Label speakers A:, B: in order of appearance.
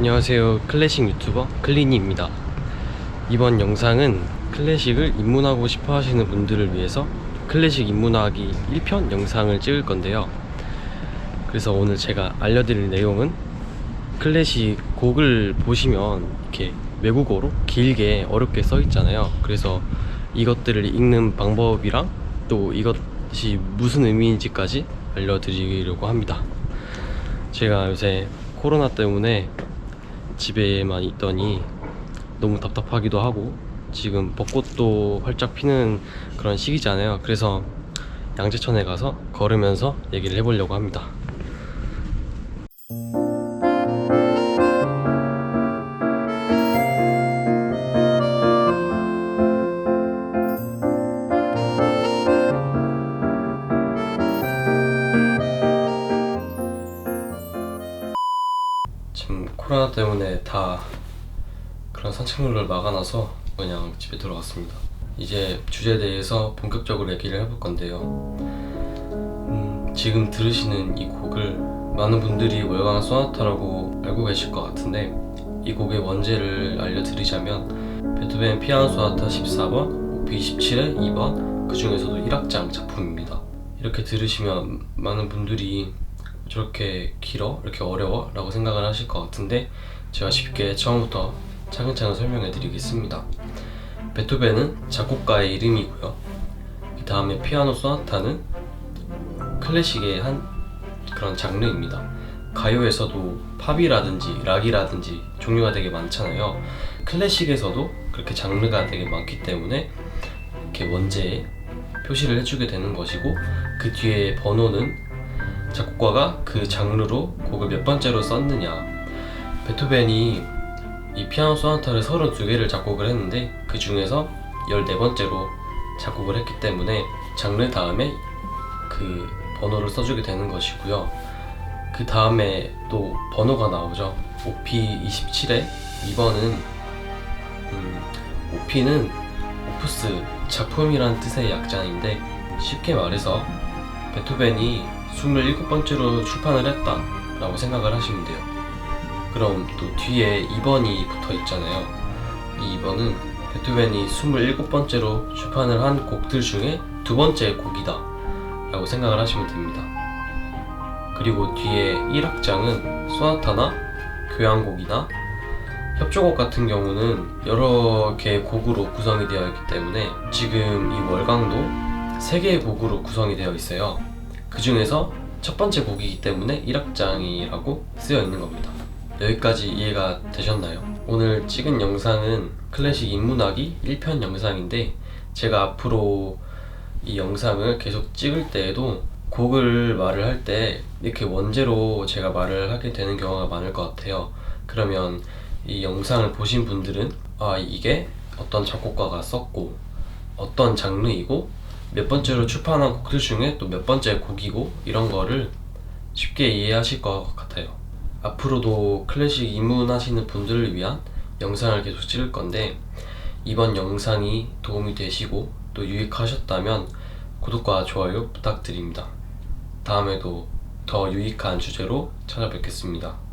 A: 안녕하세요. 클래식 유튜버 클리니입니다. 이번 영상은 클래식을 입문하고 싶어 하시는 분들을 위해서 클래식 입문하기 1편 영상을 찍을 건데요. 그래서 오늘 제가 알려드릴 내용은 클래식 곡을 보시면 이렇게 외국어로 길게 어렵게 써 있잖아요. 그래서 이것들을 읽는 방법이랑 또 이것이 무슨 의미인지까지 알려드리려고 합니다. 제가 요새 코로나 때문에 집에만 있더니 너무 답답하기도 하고 지금 벚꽃도 활짝 피는 그런 시기잖아요. 그래서 양재천에 가서 걸으면서 얘기를 해보려고 합니다. 코로나 때문에 다 그런 산책로를 막아놔서 그냥 집에 들어왔습니다. 이제 주제에 대해서 본격적으로 얘기를 해볼 건데요. 음, 지금 들으시는 이 곡을 많은 분들이 월광 소나타라고 알고 계실 것 같은데 이 곡의 원제를 알려드리자면 베토벤 피아노 소나타 14번, 오피 27의 2번 그 중에서도 1악장 작품입니다. 이렇게 들으시면 많은 분들이 저렇게 길어? 이렇게 어려워? 라고 생각을 하실 것 같은데 제가 쉽게 처음부터 차근차근 설명해 드리겠습니다. 베토벤은 작곡가의 이름이고요. 그 다음에 피아노 소나타는 클래식의 한 그런 장르입니다. 가요에서도 팝이라든지 락이라든지 종류가 되게 많잖아요. 클래식에서도 그렇게 장르가 되게 많기 때문에 이렇게 원제에 표시를 해주게 되는 것이고 그 뒤에 번호는 작곡가가 그 장르로 곡을 몇 번째로 썼느냐. 베토벤이 이 피아노 소나타를 32개를 작곡을 했는데 그 중에서 14번째로 작곡을 했기 때문에 장르 다음에 그 번호를 써주게 되는 것이고요. 그 다음에 또 번호가 나오죠. OP 27에 2번은 음, OP는 오프스 작품이란 뜻의 약자인데 쉽게 말해서 베토벤이 27번째로 출판을 했다 라고 생각을 하시면 돼요. 그럼 또 뒤에 2번이 붙어 있잖아요. 이 2번은 베토벤이 27번째로 출판을 한 곡들 중에 두 번째 곡이다 라고 생각을 하시면 됩니다. 그리고 뒤에 1악장은 소나타나 교향곡이나 협조곡 같은 경우는 여러 개의 곡으로 구성이 되어 있기 때문에 지금 이 월강도 3개의 곡으로 구성이 되어 있어요. 그 중에서 첫 번째 곡이기 때문에 1악장이라고 쓰여 있는 겁니다. 여기까지 이해가 되셨나요? 오늘 찍은 영상은 클래식 입문하기 1편 영상인데 제가 앞으로 이 영상을 계속 찍을 때에도 곡을 말을 할 때 이렇게 원제로 제가 말을 하게 되는 경우가 많을 것 같아요. 그러면 이 영상을 보신 분들은 아 이게 어떤 작곡가가 썼고 어떤 장르이고 몇 번째로 출판한 곡들 중에 또 몇 번째 곡이고 이런 거를 쉽게 이해하실 것 같아요. 앞으로도 클래식 입문하시는 분들을 위한 영상을 계속 찍을 건데 이번 영상이 도움이 되시고 또 유익하셨다면 구독과 좋아요 부탁드립니다. 다음에도 더 유익한 주제로 찾아뵙겠습니다.